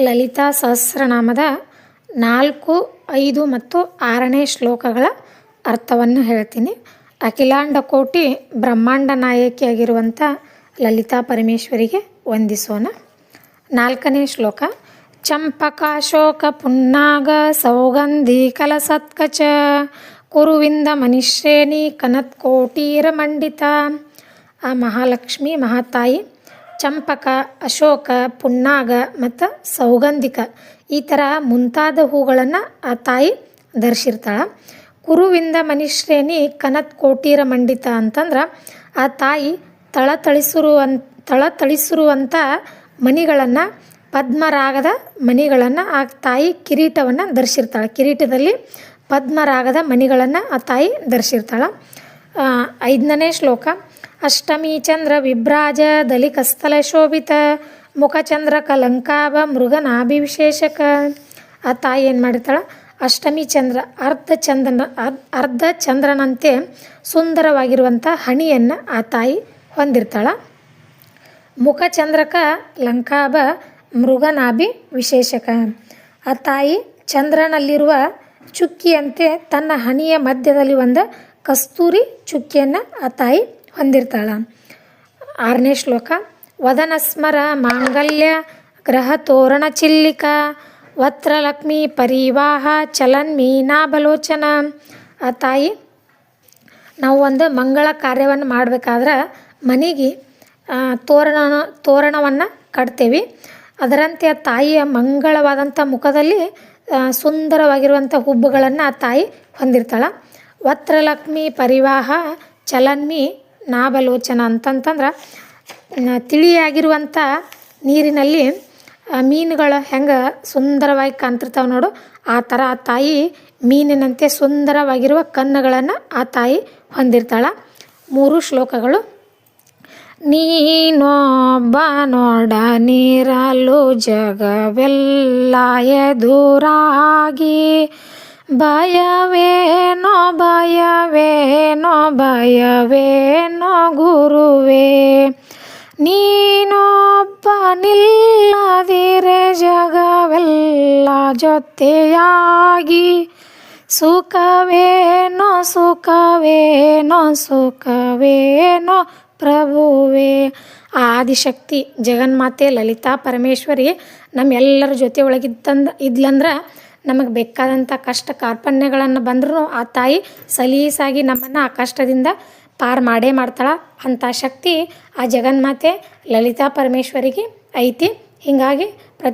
ಲಲಿತಾ ಸಹಸ್ರನಾಮದ ನಾಲ್ಕು, ಐದು ಮತ್ತು ಆರನೇ ಶ್ಲೋಕಗಳ ಅರ್ಥವನ್ನು ಹೇಳ್ತೀನಿ. ಅಖಿಲಾಂಡ ಕೋಟಿ ಬ್ರಹ್ಮಾಂಡ ನಾಯಕಿಯಾಗಿರುವಂಥ ಲಲಿತಾ ಪರಮೇಶ್ವರಿಗೆ ವಂದಿಸೋಣ. ನಾಲ್ಕನೇ ಶ್ಲೋಕ ಚಂಪಕಾಶೋಕ ಪುನ್ನಾಗ ಸೌಗಂಧಿ ಕಲಸತ್ಕಚ ಕುರುವಿಂದ ಮನಿಶ್ರೇಣಿ ಕನತ್ಕೋಟೀರ ಮಂಡಿತ. ಆ ಮಹಾಲಕ್ಷ್ಮಿ ಮಹಾತಾಯಿ ಚಂಪಕ, ಅಶೋಕ, ಪುನ್ನಾಗ ಮತ್ತು ಸೌಗಂಧಿಕ ಈ ಥರ ಮುಂತಾದ ಹೂಗಳನ್ನು ಆ ತಾಯಿ ಧರಿಸಿರ್ತಾಳೆ ಕುರುವಿಂದ ಮನಿಶ್ರೇಣಿ ಕನತ್ ಕೋಟೀರ ಮಂಡಿತ ಅಂತಂದ್ರೆ ಆ ತಾಯಿ ತಳತಳಿಸಿರುವನ್ ತಳತಳಿಸಿರುವಂಥ ಮಣಿಗಳನ್ನು, ಪದ್ಮರಾಗದ ಮಣಿಗಳನ್ನು ಆ ತಾಯಿ ಕಿರೀಟವನ್ನು ಧರಿಸಿರ್ತಾಳೆ ಕಿರೀಟದಲ್ಲಿ ಪದ್ಮರಾಗದ ಮಣಿಗಳನ್ನು ಆ ತಾಯಿ ಧರಿಸಿರ್ತಾಳೆ ಐದನೇ ಶ್ಲೋಕ. ಅಷ್ಟಮಿ ಚಂದ್ರ ವಿಭ್ರಾಜ ದಲಿಕಸ್ಥಲ ಶೋಭಿತ ಮುಖಚಂದ್ರ ಕಲಂಕಾಭ ಮೃಗನಾಭಿವಿಶೇಷಕ. ಆ ತಾಯಿ ಏನು ಮಾಡಿರ್ತಾಳೆ? ಅಷ್ಟಮಿ ಚಂದ್ರ, ಅರ್ಧ ಚಂದ್ರನ ಅರ್ಧ ಚಂದ್ರನಂತೆ ಸುಂದರವಾಗಿರುವಂಥ ಹಣಿಯನ್ನು ಆ ತಾಯಿ ಹೊಂದಿರ್ತಾಳೆ. ಮುಖಚಂದ್ರಕ ಲಂಕಾಭ ಮೃಗನಾಭಿ ವಿಶೇಷಕ ಆ ತಾಯಿ ಚಂದ್ರನಲ್ಲಿರುವ ಚುಕ್ಕಿಯಂತೆ ತನ್ನ ಹಣಿಯ ಮಧ್ಯದಲ್ಲಿ ಒಂದು ಕಸ್ತೂರಿ ಚುಕ್ಕಿಯನ್ನು ಆ ತಾಯಿ ಹೊಂದಿರ್ತಾಳೆ. ಆರನೇ ಶ್ಲೋಕ ವದನಸ್ಮರ ಮಾಂಗಲ್ಯ ಗ್ರಹ ತೋರಣ ಚಿಲ್ಲಿಕ ವತ್ರಲಕ್ಷ್ಮಿ ಪರಿವಾಹ ಚಲನ್ ಮೀನಾಬಲೋಚನ ಆ ತಾಯಿ, ನಾವು ಒಂದು ಮಂಗಳ ಕಾರ್ಯವನ್ನು ಮಾಡಬೇಕಾದ್ರೆ ಮನೆಗೆ ತೋರಣ, ತೋರಣವನ್ನು ಕಟ್ತೇವೆ. ಅದರಂತೆ ಆ ತಾಯಿಯ ಮಂಗಳವಾದಂಥ ಮುಖದಲ್ಲಿ ಸುಂದರವಾಗಿರುವಂಥ ಹುಬ್ಬುಗಳನ್ನು ಆ ತಾಯಿ ಹೊಂದಿರ್ತಾಳೆ. ವತ್ರಲಕ್ಷ್ಮಿ ಪರಿವಾಹ ಚಲನ್ಮಿ ನಾಭಲೋಚನ ಅಂತಂತಂದ್ರೆ ತಿಳಿಯಾಗಿರುವಂಥ ನೀರಿನಲ್ಲಿ ಮೀನುಗಳು ಹೆಂಗೆ ಸುಂದರವಾಗಿ ಕಾಣ್ತಿರ್ತಾವೆ ನೋಡು. ಆ ಥರ ಆ ತಾಯಿ ಮೀನಿನಂತೆ ಸುಂದರವಾಗಿರುವ ಕಣ್ಣುಗಳನ್ನು ಆ ತಾಯಿ ಹೊಂದಿರ್ತಾಳೆ. ಮೂರು ಶ್ಲೋಕಗಳು. ನೀನೊಬ್ಬ ನೋಡ ನೀರಲು ಜಗವೆಲ್ಲ ಎದುರಾಗಿ ಭಯವೇನೋ ಭಯವೇನೋ ಭಯವೇನೋ ಗುರುವೇ ನೀನೊಬ್ಬ ನಿಲ್ಲದಿರೆ ಜಗವೆಲ್ಲ ಜೊತೆಯಾಗಿ. ಸುಖವೇನೋ ಸುಖವೇನೋ ಸುಖವೇನೋ ಪ್ರಭುವೇ. ಆದಿಶಕ್ತಿ ಜಗನ್ಮಾತೆ ಲಲಿತಾ ಪರಮೇಶ್ವರಿ ನಮ್ಮೆಲ್ಲರ ಜೊತೆ ಒಳಗಿದ್ದಂದ ಇದ್ಲಂದ್ರೆ ನಮಗೆ ಬೇಕಾದಂಥ ಕಷ್ಟ ಕಾರ್ಪಣ್ಯಗಳನ್ನು ಬಂದರೂ ಆ ತಾಯಿ ಸಲೀಸಾಗಿ ನಮ್ಮನ್ನು ಆ ಕಷ್ಟದಿಂದ ಪಾರು ಮಾಡೇ ಮಾಡ್ತಾಳೆ. ಅಂಥ ಶಕ್ತಿ ಆ ಜಗನ್ಮಾತೆ ಲಲಿತಾ ಪರಮೇಶ್ವರಿಗೆ ಐತಿ. ಹೀಗಾಗಿ ಪ್ರತಿ